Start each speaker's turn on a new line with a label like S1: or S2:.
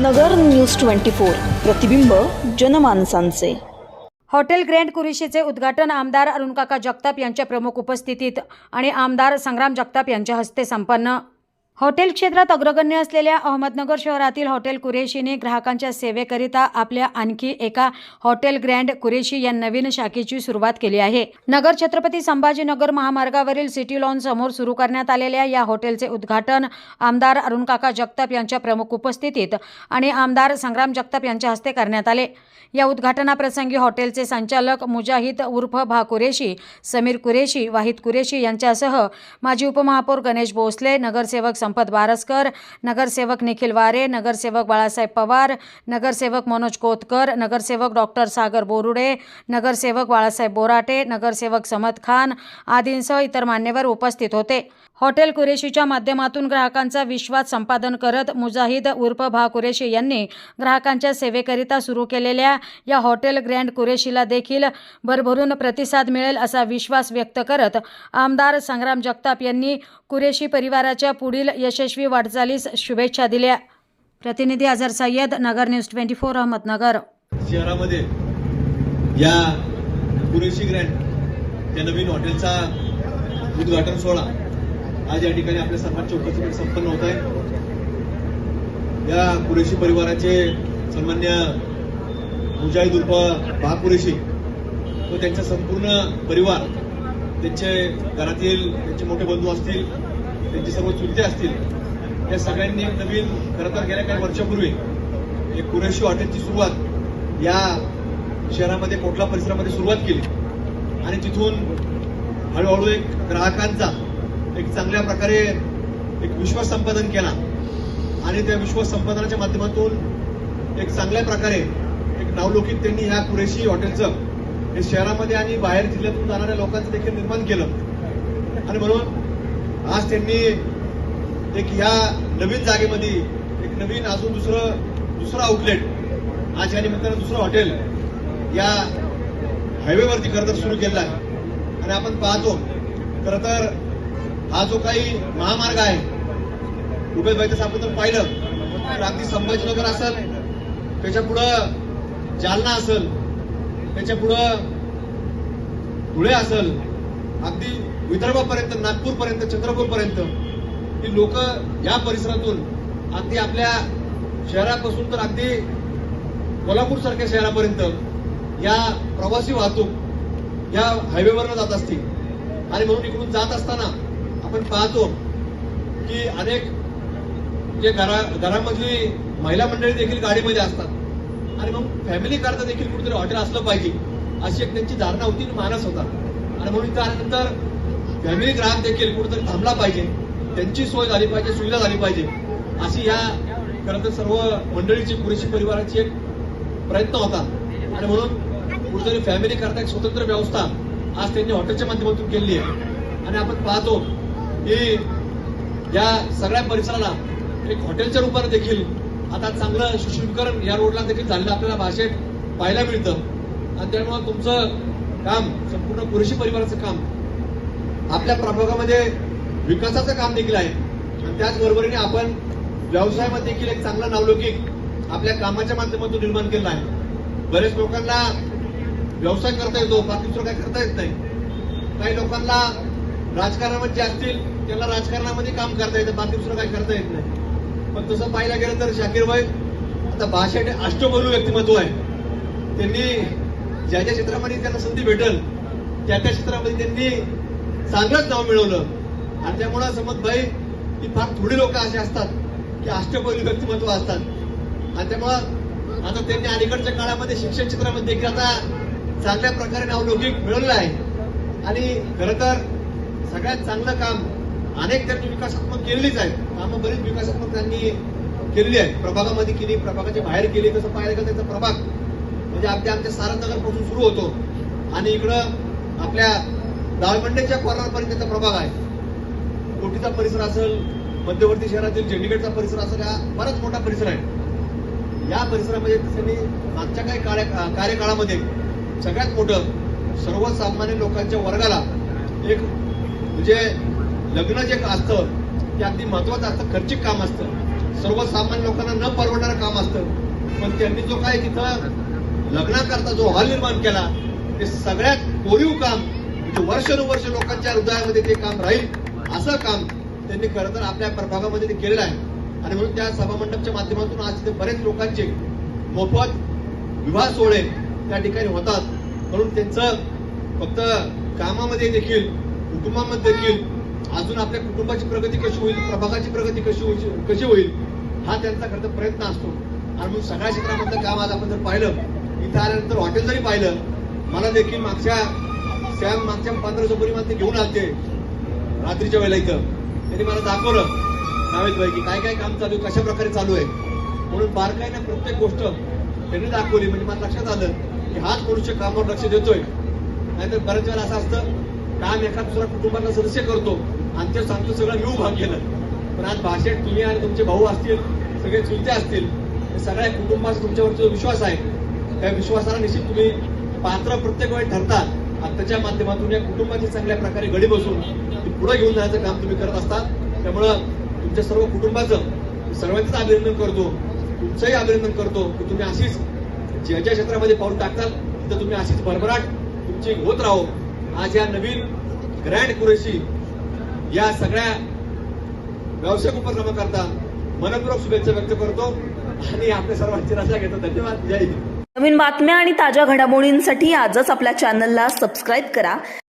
S1: नगर news twenty four. प्रतिबिंब जनमानसांचे.
S2: Hotel grand कुरिशीचे उद्घाटन आमदार अरुणकाका जगताप यांच्या प्रमुख उपस्थितीत आणि आमदार संग्राम जगताप यांच्या हस्ते संपन्न. हॉटेल क्षेत्रात अग्रगण्य असलेल्या अहमदनगर शहरातील हॉटेल कुरेशीने ग्राहकांच्या सेवेकरिता आपल्या आणखी एका हॉटेल ग्रँड कुरेशी या नवीन शाखेची सुरुवात केली आहे. नगर छत्रपती संभाजीनगर महामार्गावरील सिटी लॉन समोर सुरू करण्यात आलेल्या या हॉटेलचे उद्घाटन आमदार अरुणकाका जगताप यांच्या प्रमुख उपस्थितीत आणि आमदार संग्राम जगताप यांच्या हस्ते करण्यात आले. या उद्घाटनाप्रसंगी हॉटेलचे संचालक मुजाहिद उर्फ भा कुरेशी समीर कुरेशी वाहिद कुरेशी यांच्यासह माजी उपमहापौर गणेश भोसले नगरसेवक संपत बारसकर नगरसेवक निखिल वारे नगरसेवक बाळासाहेब पवार नगरसेवक मनोज कोतकर नगरसेवक डॉक्टर सागर बोरुडे नगरसेवक बाळासाहेब बोराटे नगरसेवक समत खान आदींसह इतर मान्यवर उपस्थित होते. हॉटेल कुरेशीच्या माध्यमातून ग्राहकांचा विश्वास संपादन करत मुजाहिद उर्फ भा कुरेशी यांनी ग्राहकांच्या सेवेकरिता सुरू केलेल्या या हॉटेल ग्रँड कुरेशीला देखील भरभरून प्रतिसाद मिळेल असा विश्वास व्यक्त करत आमदार संग्राम जगताप यांनी कुरेशी परिवाराच्या पुढील यशस्वी वाटचालीस शुभेच्छा दिल्या. प्रतिनिधी Azhar Sayyad Nagar news twenty four Ahmednagar.
S3: शहरामध्ये या कुरेशी ग्रँड या नवीन हॉटेलचा उद्घाटन सोहळा आज या ठिकाणी आपल्या सर्वांच्या चौकशी संपन्न होत आहे. या कुरेशी परिवाराचे सन्मान्य मुजाहिद उर्फ भा कुरेशी व त्यांचा संपूर्ण परिवार त्यांचे घरातील त्यांचे मोठे बंधू असतील त्यांचे सर्व चुलते असतील या सगळ्यांनी एक नवीन खरं तर गेल्या काही वर्षापूर्वी एक कुरेशी हॉटेलची सुरुवात या शहरामध्ये कोटला परिसरामध्ये सुरुवात केली. आणि तिथून हळूहळू एक ग्राहकांचा एक चांगल्या प्रकारे एक विश्वास संपादन केला. आणि त्या विश्वास संपादनाच्या माध्यमातून एक चांगल्या प्रकारे एक नावलौकिक त्यांनी ह्या कुरेशी हॉटेलचं हे शहरामध्ये आणि बाहेर जिल्ह्यातून जाणाऱ्या लोकांचं देखील निर्माण केलं. आणि म्हणून आज त्यांनी एक या नवीन जागेमध्ये एक नवीन अजून दुसरं दुसरं आउटलेट आज या निमित्तानं दुसरं हॉटेल या हायवेवरती खरं तर सुरू केलं आहे. आणि आपण पाहतो खरं तर हा जो काही महामार्ग आहे उभेबाईचं आपण जर पाहिलं तर अगदी संभाजीनगर असेल त्याच्या पुढं जालना असेल त्याच्या पुढं धुळे असेल अगदी विदर्भापर्यंत नागपूरपर्यंत चंद्रपूरपर्यंत ही लोक या परिसरातून अगदी आपल्या शहरापासून तर अगदी कोल्हापूर सारख्या शहरापर्यंत या प्रवासी वाहतूक या हायवेवरनं जात असतील. आणि म्हणून इकडून जात असताना आपण पाहतो की अनेक जे घरा घरामधली महिला मंडळी देखील गाडीमध्ये असतात. आणि मग फॅमिली करता देखील कुठेतरी हॉटेल असलं पाहिजे अशी एक त्यांची धारणा होती आणि मानस होता. आणि म्हणून त्यानंतर फॅमिली ग्राहक देखील कुठेतरी थांबला पाहिजे त्यांची सोय झाली पाहिजे सुविधा झाली पाहिजे अशी या खरं तर सर्व मंडळीची पुरेशी परिवाराची एक प्रयत्न होता. आणि म्हणून कुठेतरी फॅमिली करता एक स्वतंत्र व्यवस्था आज त्यांनी हॉटेलच्या माध्यमातून केली आहे. आणि आपण पाहतो की या सगळ्या परिसराला एक हॉटेलच्या रूपाने देखील आता चांगलं सुशोभीकरण या रोडला देखील झालेलं आपल्याला भाषेत पाहायला मिळतं. आणि त्यामुळे तुमचं काम संपूर्ण कुरेशी परिवाराचं काम आपल्या प्रभागामध्ये विकासाचं काम देखील आहे. आणि त्याचबरोबरीने आपण व्यवसायामध्ये देखील एक चांगला नावलौकिक आपल्या कामाच्या माध्यमातून निर्माण केला आहे. बरेच लोकांना व्यवसाय करता येतो बाकी दुसरं काही करता येत नाही. काही लोकांना राजकारणामध्ये जे असतील त्याला राजकारणामध्ये काम करता येतं बाकी दुसरं काही करता येत नाही. पण तसं पाहायला गेलं तर शाकीरबाई आता भाषेने अष्टबलू व्यक्तिमत्व आहे. त्यांनी ज्या ज्या क्षेत्रामध्ये त्यांना संधी भेटल त्या त्या क्षेत्रामध्ये त्यांनी चांगलंच नाव मिळवलं. आणि त्यामुळं समजभाई की फार थोडी लोक असे असतात की अष्टबोलू व्यक्तिमत्व असतात. आणि त्यामुळं आता त्यांनी अलीकडच्या काळामध्ये शिक्षण क्षेत्रामध्ये देखील आता चांगल्या प्रकारे नावलौकिक मिळवलं आहे. आणि खरं तर सगळ्यात चांगलं काम अनेक त्यांनी विकासात्मक केलेलीच आहेत. कामं बरीच विकासात्मक त्यांनी केलेली आहेत. प्रभागामध्ये केली प्रभागाच्या बाहेर केली तसं पाहायला गेलं त्यांचा प्रभाग म्हणजे अगदी आमच्या सारंगनगरपासून सुरू होतो. आणि इकडं आपल्या दाळमंडेच्या कॉर्नरपर्यंत त्याचा प्रभाग आहे. कोटीचा परिसर असेल मध्यवर्ती शहरातील चंडीगडचा परिसर असेल हा बराच मोठा परिसर आहे. या परिसरामध्ये त्यांनी मागच्या काही कार्य कार्यकाळामध्ये सगळ्यात मोठं सर्वसामान्य लोकांच्या वर्गाला एक म्हणजे लग्न जे असतं ते अगदी महत्वाचं असतं. खर्चिक काम असतं. सर्वसामान्य लोकांना न परवडणारं काम असतं. पण त्यांनी जो काय तिथं लग्नाकरता जो हॉल निर्माण केला ते सगळ्यात कोरीव काम म्हणजे वर्षानुवर्ष लोकांच्या हृदयामध्ये ते काम राहील असं काम त्यांनी खरं तर आपल्या प्रभागामध्ये ते केलेलं आहे. आणि म्हणून त्या सभामंडपच्या माध्यमातून आज तिथे बरेच लोकांचे मोफत विवाह सोहळे त्या ठिकाणी होतात. म्हणून त्यांचं फक्त कामामध्ये देखील कुटुंबामध्ये देखील अजून आपल्या कुटुंबाची प्रगती कशी होईल प्रभागाची प्रगती कशी होईल कशी होईल हा त्यांचा खरं प्रयत्न असतो. आणि म्हणून सगळ्या क्षेत्रामधलं काम आज आपण जर पाहिलं इथं आल्यानंतर हॉटेल जरी पाहिलं मला देखील मागच्या सॅम मागच्या पंधरा पूर्वी मला ते घेऊन आलते. रात्रीच्या वेळेला इथं. त्यांनी मला दाखवलं नावेद भाई की काय काय काम चालू आहे कशा प्रकारे चालू आहे. म्हणून बारकाईने प्रत्येक गोष्ट त्यांनी दाखवली. म्हणजे मला लक्षात आलं की हाच मनुष्य कामावर लक्ष देतोय. नाहीतर बऱ्याच वेळेला असं असतं काम एका दुसरा कुटुंबातला सदस्य करतो. आणि ते सांगतो सगळं मी भाग केलं. पण आज भाषेत तुम्ही आणि तुमचे भाऊ असतील सगळे चुलते असतील सगळ्या कुटुंबाचा तुमच्यावरचा जो विश्वास आहे त्या विश्वासाला निश्चित तुम्ही पात्र प्रत्येक वेळी ठरतात आत्ताच्या माध्यमातून या कुटुंबाची चांगल्या प्रकारे गडी बसून पुढे घेऊन जाण्याचं काम तुम्ही करत असतात त्यामुळं तुमच्या सर्व कुटुंबाचं सर्वांचंच अभिनंदन करतो. तुमचंही अभिनंदन करतो की तुम्ही अशीच ज्या ज्या क्षेत्रामध्ये पाऊल टाकताल तिथं तुम्ही अशीच भरभराट तुमची होत राहो. आज या नवीन ग्रँड कुरेशी या सगळ्या व्यावसायिक उपक्रमाकरता मनपूर्वक शुभेच्छा व्यक्त करतो आणि आपल्या सर्वांची रजा घेतो. धन्यवाद. जय हिंद.
S1: नवीन बातम्या आणि ताज्या घडामोडींसाठी आजच आपल्या चॅनलला सबस्क्राईब करा.